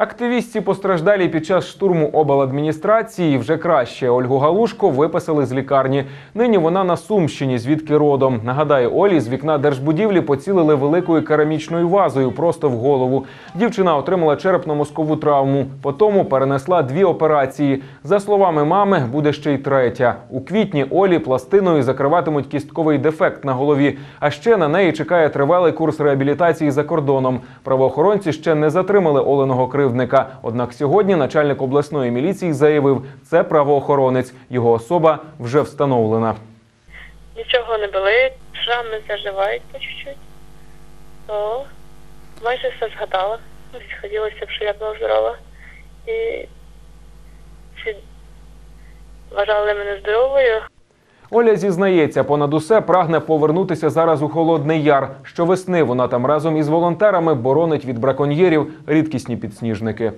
Активістці постраждалі під час штурму обладміністрації вже краще. Ольгу Галушко виписали з лікарні. Нині вона на Сумщині, звідки родом. Нагадаю, Олі з вікна держбудівлі поцілили великою керамічною вазою просто в голову. Дівчина отримала черепно-мозкову травму. Потім перенесла дві операції. За словами мами, буде ще й третя. У квітні Олі пластиною закриватимуть кістковий дефект на голові. А ще на неї чекає тривалий курс реабілітації за кордоном. Правоохоронці ще не затримали Оленого кривдника. Однак сьогодні начальник обласної міліції заявив, це правоохоронець. Його особа вже встановлена. Нічого не болить, шрами заживають по чуть-чуть. Майже все згадала. Хотілося б, що я була здорова. І всі вважали мене здоровою. Оля зізнається, понад усе прагне повернутися зараз у Холодний Яр. Щовесни вона там разом із волонтерами боронить від браконьєрів рідкісні підсніжники.